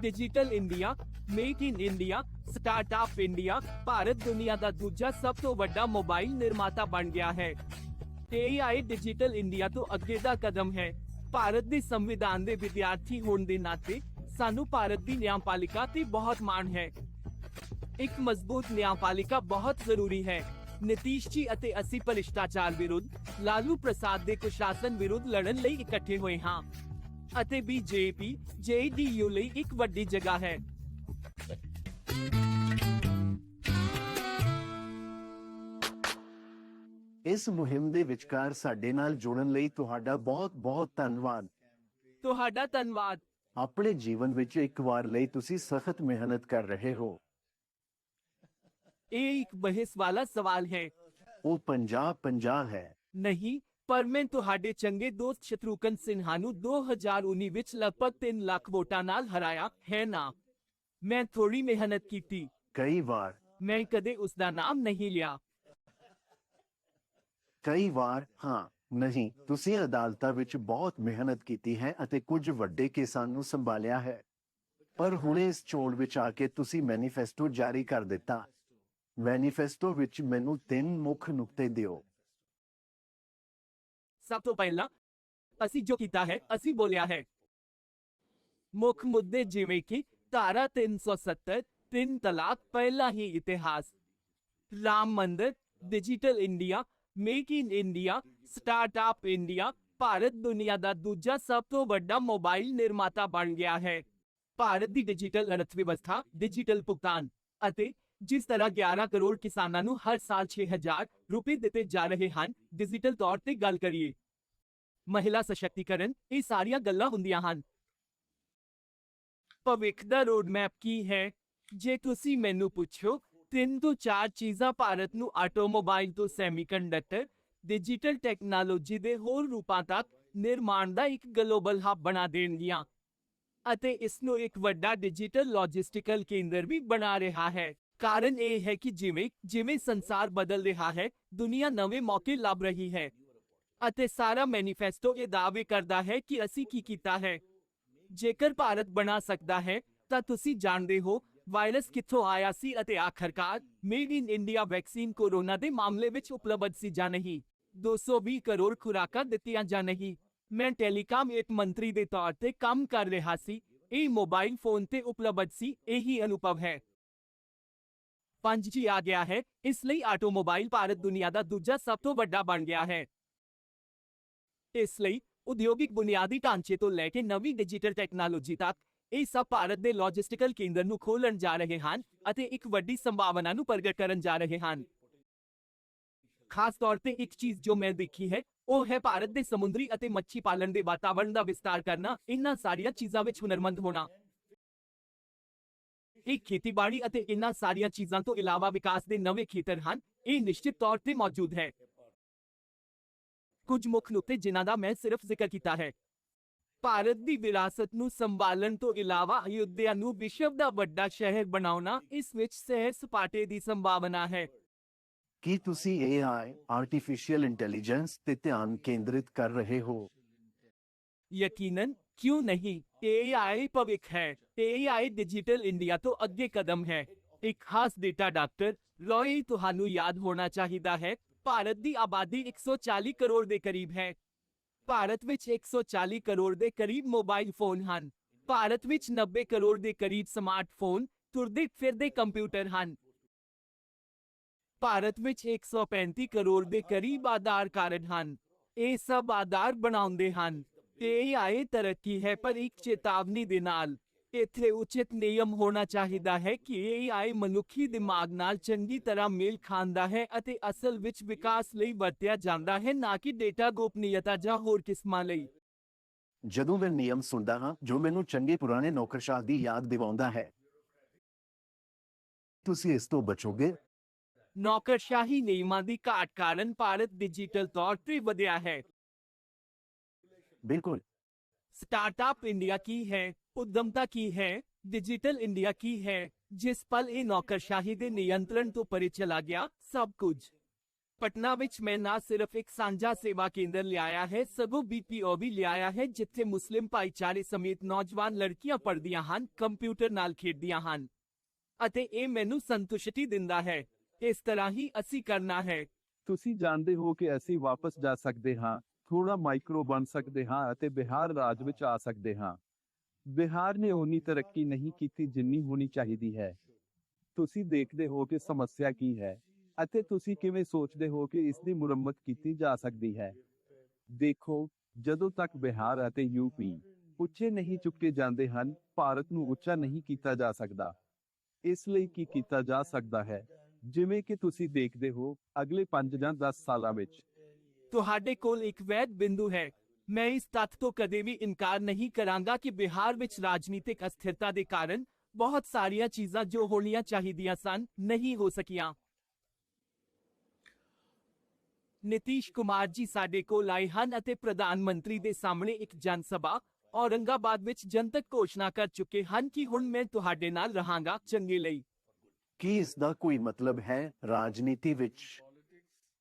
Digital India make in India startup India Bharat ਦੁਨੀਆ ਦਾ ਦੂਜਾ ਸਭ ਤੋਂ ਵੱਡਾ ਮੋਬਾਈਲ ਨਿਰਮਾਤਾ ਬਣ ਗਿਆ ਹੈ AI ਡਿਜੀਟਲ ਇੰਡੀਆ ਤੋਂ ਅੱਗੇ ਦਾ ਕਦਮ ਹੈ ਭਾਰਤ ਦੇ ਸੰਵਿਧਾਨ ਦੇ ਵਿਦਿਆਰਥੀ ਹੋਣ ਦੇ ਨਾਤੇ ਸਾਨੂੰ ਭਾਰਤ ਦੀ ਨਿਆਂਪਾਲਿਕਾ ਤੇ ਬਹੁਤ ਮਾਣ ਹੈ ਇੱਕ ਮਜ਼ਬੂਤ ਨਿਆਂਪਾਲਿਕਾ ਬਹੁਤ ਜ਼ਰੂਰੀ ਹੈ ਨਤੀਸ਼ ਜੀ ਅਤੇ ਅਸੀਂ ਭ੍ਰਿਸ਼ਟਾਚਾਰ ਵਿਰੁੱਧ ਲਾਲੂ ਪ੍ਰਸਾਦ ਦੇ ਕੁਸ਼ਾਸਨ ਵਿਰੁੱਧ ਲੜਨ ਲਈ ਇਕੱਠੇ ਹੋਏ ਹਾਂ ਅਤੇ ਬੀਜੇਪੀ ਜੇਡੀਯੂ ਲਈ ਇੱਕ ਵੱਡੀ ਜਗ੍ਹਾ ਹੈ। ਇਸ ਮੁਹਿੰਮ ਦੇ ਵਿਚਕਾਰ ਸਾਡੇ ਨਾਲ ਜੁੜਨ ਲਈ ਤੁਹਾਡਾ ਬਹੁਤ-ਬਹੁਤ ਧੰਨਵਾਦ। ਤੁਹਾਡਾ ਧੰਨਵਾਦ। ਆਪਣੇ ਜੀਵਨ ਵਿੱਚ ਇੱਕ ਵਾਰ ਲਈ ਤੁਸੀਂ ਸਖਤ ਮਿਹਨਤ ਕਰ ਰਹੇ ਹੋ। ਇਹ ਇੱਕ ਬਹਿਸ ਵਾਲਾ ਸਵਾਲ ਹੈ। ਉਹ ਪੰਜਾਬ ਪੰਜਾਬ ਹੈ। ਨਹੀਂ ਪਰ ਮੈਂ ਤੁਹਾਡੇ ਚੰਗੇ ਦੋਸਤ ਸ਼ਤਰੂਕਨ ਸਿਨਹਾ ਨੂੰ 2019 ਵਿੱਚ ਲਗਭਗ 3 ਲੱਖ ਵੋਟਾਂ ਨਾਲ ਹਰਾਇਆ ਹੈ ਨਾ? ਮੈਂ ਥੋੜੀ ਮਿਹਨਤ ਕੀਤੀ। ਕਈ ਵਾਰ। ਮੈਂ ਕਦੇ ਉਸ ਦਾ ਨਾਮ ਨਹੀਂ ਲਿਆ। ਕਈ ਵਾਰ ਹਾਂ ਨਹੀਂ ਤੁਸੀਂ ਅਦਾਲਤਾਂ ਵਿੱਚ ਬਹੁਤ ਮਿਹਨਤ ਕੀਤੀ ਹੈ ਅਤੇ ਕੁਝ ਵੱਡੇ ਕੇਸਾਂ ਨੂੰ ਸੰਭਾਲਿਆ ਹੈ। ਪਰ ਹੁਣ ਇਸ ਚੋਣ ਵਿੱਚ ਆ ਕੇ ਤੁਸੀਂ ਮੈਨੀਫੈਸਟੋ ਜਾਰੀ ਕਰ ਦਿੱਤਾ। ਮੈਨੀਫੈਸਟੋ ਵਿੱਚ ਮੈਨੂੰ ਤਿੰਨ ਮੁੱਖ ਨੁਕਤੇ ਦਿਓ। ਸਭ ਤੋਂ ਪਹਿਲਾਂ ਅਸੀਂ ਜੋ ਕੀਤਾ ਹੈ ਅਸੀਂ ਬੋਲਿਆ ਹੈ ਮੁੱਖ ਮੁੱਦੇ ਜਿਵੇਂ ਕਿ ਧਾਰਾ 370 ਤਿੰਨ ਤਲਾਕ ਪਹਿਲਾ ਹੀ ਇਤਿਹਾਸ Ram Mandir digital India make in India startup India Bharat ਦੁਨੀਆ ਦਾ ਦੂਜਾ ਸਭ ਤੋਂ ਵੱਡਾ ਮੋਬਾਈਲ ਨਿਰਮਾਤਾ ਬਣ ਗਿਆ ਹੈ ਭਾਰਤ ਦੀ ਡਿਜੀਟਲ ਅਰਥ ਵਿਵਸਥਾ ਡਿਜੀਟਲ ਭੁਗਤਾਨ ਅਤੇ ਜਿਸ ਤਰ੍ਹਾਂ 11 ਕਰੋੜ ਕਿਸਾਨਾਂ ਨੂੰ ਹਰ ਸਾਲ 6000 ਰੁਪਏ ਦਿੱਤੇ ਜਾ ਰਹੇ ਹਨ ਡਿਜੀਟਲ ਤੌਰ ਤੇ ਗੱਲ ਕਰੀਏ। ਮਹਿਲਾ ਸਸ਼ਕਤੀਕਰਨ, ਇਹ ਸਾਰੀਆਂ ਗੱਲਾਂ ਹੁੰਦੀਆਂ ਹਨ। ਭਵਿੱਖ ਦਾ ਰੋਡ ਕੀ ਹੈ? ਜੇ ਤੁਸੀਂ ਮੈਨੂੰ ਪੁੱਛੋ, ਤਿੰਨ ਤੋਂ ਚਾਰ ਚੀਜ਼ਾਂ ਭਾਰਤ ਨੂੰ ਆਟੋਮੋਬਾਈਲ ਤੋਂ ਸੈਮੀਕੰਡਕਟਰ ਡਿਜੀਟਲ ਟੈਕਨੋਲੋਜੀ ਦੇ ਹੋਰ ਰੂਪਾਂ ਤੱਕ ਨਿਰਮਾਣ ਦਾ ਇੱਕ ਗਲੋਬਲ ਹੱਬ ਬਣਾ ਦੇਣਗੀਆਂ। ਅਤੇ ਇਸ ਨੂੰ ਇੱਕ ਵੱਡਾ ਡਿਜੀਟਲ ਲੌਜਿਸਟਿਕਲ ਕੇਂਦਰ ਵੀ ਬਣਾ ਰਿਹਾ ਹੈ। ਕਾਰਨ ਇਹ ਹੈ ਕਿ ਜਿਵੇਂ ਜਿਵੇਂ ਸੰਸਾਰ ਬਦਲ ਰਿਹਾ ਹੈ, ਦੁਨੀਆ ਨਵੇਂ ਮੌਕੇ ਲੱਭ ਰਹੀ ਹੈ ਅਤੇ ਸਾਰਾ ਮੈਨੀਫੈਸਟੋ ਇਹ ਦਾਅਵੇ ਕਰਦਾ ਹੈ ਕਿ ਅਸੀਂ ਕੀ ਕੀਤਾ ਹੈ। ਜੇਕਰ ਭਾਰਤ ਬਣਾ ਸਕਦਾ ਹੈ, ਤਾਂ ਤੁਸੀਂ ਜਾਣਦੇ ਹੋ, ਵਾਇਰਸ ਕਿੱਥੋਂ ਆਇਆ ਸੀ ਅਤੇ ਆਖਰਕਾਰ made in India vaccine corona ਦੇ ਮਾਮਲੇ ਵਿੱਚ ਉਪਲਬਧ ਸੀ ਜਾਂ ਨਹੀਂ। 220 ਕਰੋੜ ਖੁਰਾਕਾਂ ਦਿੱਤੀਆਂ ਜਾਂ ਨਹੀਂ। ਮੈਂ ਟੈਲੀਕਾਮ ਇੱਕ ਮੰਤਰੀ ਦੇ ਤੌਰ ਤੇ ਕੰਮ ਕਰ ਰਿਹਾ ਸੀ, ਇਹ ਮੋਬਾਈਲ ਫੋਨ ਤੇ ਉਪਲਬਧ ਸੀ, ਇਹੀ ਅਨੁਭਵ ਹੈ। 5G ਆ ਗਿਆ ਹੈ, ਇਸ ਲਈ ਆਟੋਮੋਬਾਈਲ ਭਾਰਤ ਦੁਨੀਆ ਦਾ ਦੂਜਾ ਸਭ ਤੋਂ ਵੱਡਾ ਬਣ ਗਿਆ ਹੈ। ਇਸ ਲਈ ਉਦਯੋਗਿਕ ਬੁਨਿਆਦੀ ਢਾਂਚੇ ਤੋਂ ਲੈ ਕੇ ਨਵੀਂ ਡਿਜੀਟਲ ਟੈਕਨੋਲੋਜੀ ਤੱਕ, ਇਹ ਸਭ ਭਾਰਤ ਦੇ ਲੌਜਿਸਟਿਕਲ ਕੇਂਦਰ ਨੂੰ ਖੋਲਣ ਜਾ ਰਹੇ ਹਨ ਅਤੇ ਇੱਕ ਵੱਡੀ ਸੰਭਾਵਨਾ ਨੂੰ ਪ੍ਰਗਟ ਕਰਨ ਜਾ ਰਹੇ ਹਨ। ਖਾਸ ਤੌਰ ਤੇ ਇੱਕ ਚੀਜ਼ ਜੋ ਮੈਂ ਦੇਖੀ ਹੈ, ਉਹ ਹੈ ਭਾਰਤ ਦੇ ਸਮੁੰਦਰੀ ਅਤੇ ਮੱਛੀ ਪਾਲਣ ਦੇ ਵਾਤਾਵਰਣ ਦਾ ਵਿਸਤਾਰ ਕਰਨਾ, ਇਹਨਾਂ ਸਾਰੀਆਂ ਚੀਜ਼ਾਂ ਵਿੱਚ ਹੁਨਰਮੰਦ ਹੋਣਾ। ਇਹ ਖੇਤੀਬਾੜੀ ਅਤੇ ਇਹਨਾਂ ਸਾਰੀਆਂ ਚੀਜ਼ਾਂ ਤੋਂ ਇਲਾਵਾ ਵਿਕਾਸ ਦੇ ਨਵੇਂ ਖੇਤਰ ਹਨ ਇਹ ਨਿਸ਼ਚਿਤ ਤੌਰ ਤੇ ਮੌਜੂਦ ਹੈ। ਕੁਝ ਮੁੱਖ ਨੁਕਤੇ ਜਿਨ੍ਹਾਂ ਦਾ ਮੈਂ ਸਿਰਫ ਜ਼ਿਕਰ ਕੀਤਾ ਹੈ। ਭਾਰਤ ਦੀ ਵਿਰਾਸਤ ਨੂੰ ਸੰਭਾਲਣ ਤੋਂ ਇਲਾਵਾ ਅਯੁੱਧਿਆ ਨੂੰ ਵਿਸ਼ਵ ਦਾ ਵੱਡਾ ਸ਼ਹਿਰ ਬਣਾਉਣਾ ਇਸ ਵਿੱਚ ਸਹਿ ਸਪਾਟੇ ਦੀ ਸੰਭਾਵਨਾ ਹੈ। ਕੀ ਤੁਸੀਂ AI ਆਰਟੀਫੀਸ਼ੀਅਲ ਇੰਟੈਲੀਜੈਂਸ ਤੇ ਧਿਆਨ ਕੇਂਦਰਿਤ ਕਰ ਰਹੇ ਹੋ? ਯਕੀਨਨ ਕਿਉਂ ਨਹੀਂ? AI ਭਵਿੱਖ ਹੈ। AI ਡਿਜੀਟਲ ਇੰਡੀਆ ਤੋਂ ਅੱਗੇ ਕਦਮ ਹੈ। ਇੱਕ ਖਾਸ ਡੇਟਾ ਡਾਕਟਰ ਰੋਈ ਤੁਹਾਨੂੰ ਯਾਦ ਹੋਣਾ ਚਾਹੀਦਾ ਹੈ। ਭਾਰਤ ਦੀ ਆਬਾਦੀ 140 ਕਰੋੜ ਦੇ ਕਰੀਬ ਹੈ। ਭਾਰਤ ਵਿੱਚ 140 ਕਰੋੜ ਦੇ ਕਰੀਬ ਮੋਬਾਈਲ ਫੋਨ ਹਨ। ਭਾਰਤ ਵਿੱਚ 90 ਕਰੋੜ ਦੇ ਕਰੀਬ ਸਮਾਰਟਫੋਨ ਤੁਰਦੇ ਫਿਰਦੇ ਕੰਪਿਊਟਰ ਹਨ। ਭਾਰਤ ਵਿੱਚ 135 ਕਰੋੜ ਦੇ ਕਰੀਬ ਆਧਾਰ ਕਾਰਡ ਹਨ। ਇਹ ਸਭ ਆਧਾਰ ਬਣਾਉਂਦੇ ਹਨ। ਤੇ ਇਹ ਆਏ ਤਰੱਕੀ ਹੈ ਪਰ ਇੱਕ ਚੇਤਾਵਨੀ ਦੇ ਨਾਲ। ਇੱਥੇ ਉਚਿਤ ਨਿਯਮ ਹੋਣਾ ਚਾਹੀਦਾ ਹੈ ਕਿ ਆਏ ਮਨੁੱਖੀ ਦਿਮਾਗ ਨਾਲ ਚੰਗੀ ਤਰ੍ਹਾਂ ਮੇਲ ਖਾਂਦਾ ਹੈ ਅਤੇ ਅਸਲ ਵਿੱਚ ਵਿਕਾਸ ਲਈ ਵਰਤਿਆ ਜਾਂਦਾ ਹੈ ਨਾ ਕਿ ਡੇਟਾ ਗੋਪਨੀਯਤਾ ਜਾਂ ਹੋਰ ਕਿਸਮਾਂ ਲਈ। ਜਦੋਂ ਮੈਂ ਨਿਯਮ ਸੁਣਦਾ ਹਾਂ ਜੋ ਮੈਨੂੰ ਚੰਗੇ ਪੁਰਾਣੇ ਨੌਕਰਸ਼ਾਹ ਦੀ ਯਾਦ ਦਿਵਾਉਂਦਾ ਹੈ। ਤੁਸੀਂ ਇਸ ਤੋਂ ਬਚੋਗੇ? ਨੌਕਰਸ਼ਾਹੀ ਨਿਯਮਾਂ ਦੀ ਘਾਟ ਕਾਰਨ ਭਾਰਤ ਡਿਜੀਟਲ ਤੌਰ ਤੇ ਵਧਿਆ ਹੈ। ਬਿਲਕੁਲ ਸਟਾਰਟਅਪ ਇੰਡੀਆ ਕੀ ਹੈ ਉਦਮਤਾ ਕੀ ਹੈ ਡਿਜੀਟਲ ਇੰਡੀਆ ਕੀ ਹੈ ਜਿਸ ਪਲ ਇਹ ਨੌਕਰਸ਼ਾਹੀ ਦੇ ਨਿਯੰਤਰਣ ਤੋਂ ਪਰੇ ਚਲਾ ਗਿਆ ਸਭ ਕੁਝ ਪਟਨਾ ਵਿੱਚ ਮੈਂ ਨਾ ਸਿਰਫ ਇੱਕ ਸਾਂਝਾ ਸੇਵਾ ਕੇਂਦਰ ਲਿਆਇਆ ਹੈ ਸਗੋਂ ਬੀਪੀਓ ਵੀ ਲਿਆਇਆ ਹੈ ਜਿੱਥੇ ਮੁਸਲਿਮ ਭਾਈਚਾਰੇ ਸਮੇਤ ਨੌਜਵਾਨ ਲੜਕੀਆਂ ਪੜ੍ਹਦੀਆਂ ਹਨ ਕੰਪਿਊਟਰ ਨਾਲ ਖੇਡਦੀਆਂ ਹਨ ਅਤੇ ਇਹ ਮੈਨੂੰ ਸੰਤੁਸ਼ਟੀ ਦਿੰਦਾ ਹੈ ਇਸ ਤਰ੍ਹਾਂ ਹੀ ਅਸੀਂ ਕਰਨਾ ਹੈ ਤੁਸੀਂ ਜਾਣਦੇ ਹੋ ਕਿ ਅਸੀਂ ਵਾਪਸ ਜਾ ਸਕਦੇ ਹਾਂ ਥੋੜਾ ਮਾਈਕਰੋ ਬਣ ਸਕਦੇ ਹਾਂ ਅਤੇ ਬਿਹਾਰ ਰਾਜ ਵਿੱਚ ਆ ਸਕਦੇ ਹਾਂ। ਬਿਹਾਰ ਨੇ ਉਨੀ ਤਰੱਕੀ ਨਹੀਂ ਕੀਤੀ ਜਿੰਨੀ ਹੋਣੀ ਚਾਹੀਦੀ ਹੈ। ਤੁਸੀਂ ਦੇਖਦੇ ਹੋ ਕਿ ਸਮੱਸਿਆ ਕੀ ਹੈ ਅਤੇ ਤੁਸੀਂ ਕਿਵੇਂ ਸੋਚਦੇ ਹੋ ਕਿ ਇਸ ਦੀ ਮੁਰੰਮਤ ਕੀਤੀ ਜਾ ਸਕਦੀ ਹੈ। ਦੇਖੋ, ਜਦੋਂ ਤੱਕ ਬਿਹਾਰ ਅਤੇ ਯੂਪੀ ਉੱਚੇ ਨਹੀਂ ਚੁੱਕੇ ਜਾਂਦੇ ਹਨ, ਭਾਰਤ ਨੂੰ ਉੱਚਾ ਨਹੀਂ ਕੀਤਾ ਜਾ ਸਕਦਾ। ਇਸ ਲਈ ਕੀ ਕੀਤਾ ਜਾ ਸਕਦਾ ਹੈ? ਜਿਵੇਂ ਕਿ ਤੁਸੀਂ ਦੇਖਦੇ ਹੋ, ਅਗਲੇ 5 ਜਾਂ 10 ਸਾਲਾਂ ਵਿੱਚ ਤੁਹਾਡੇ ਕੋਲ ਇੱਕ ਵੈਧ ਬਿੰਦੂ ਹੈ। ਮੈਂ ਇਸ ਤੱਥ ਤੋਂ ਕਦੇ ਵੀ ਇਨਕਾਰ ਨਹੀਂ ਕਰਾਂਗਾ ਕਿ ਬਿਹਾਰ ਵਿੱਚ ਰਾਜਨੀਤਿਕ ਅਸਥਿਰਤਾ ਦੇ ਕਾਰਨ ਬਹੁਤ ਸਾਰੀਆਂ ਚੀਜ਼ਾਂ ਜੋ ਹੋਣੀਆਂ ਚਾਹੀਦੀਆਂ ਸਨ ਨਹੀਂ ਹੋ ਸਕੀਆਂ। ਨਿਤੀਸ਼ ਕੁਮਾਰ ਜੀ ਸਾਡੇ ਕੋਲ ਆਏ ਹਨ ਅਤੇ ਪ੍ਰਧਾਨ ਮੰਤਰੀ ਦੇ ਸਾਹਮਣੇ ਇੱਕ ਜਨ ਸਭਾ ਔਰੰਗਾਬਾਦ ਵਿੱਚ ਜਨਤਕ ਘੋਸ਼ਣਾ ਕਰ ਚੁੱਕੇ ਹਨ ਕਿ ਹੁਣ ਮੈਂ ਤੁਹਾਡੇ ਨਾਲ ਰਹਾਂਗਾ ਚੰਗੇ ਲਈ। ਕੀ ਇਸ ਦਾ ਕੋਈ ਮਤਲਬ ਹੈ ਰਾਜਨੀਤੀ ਵਿੱਚ?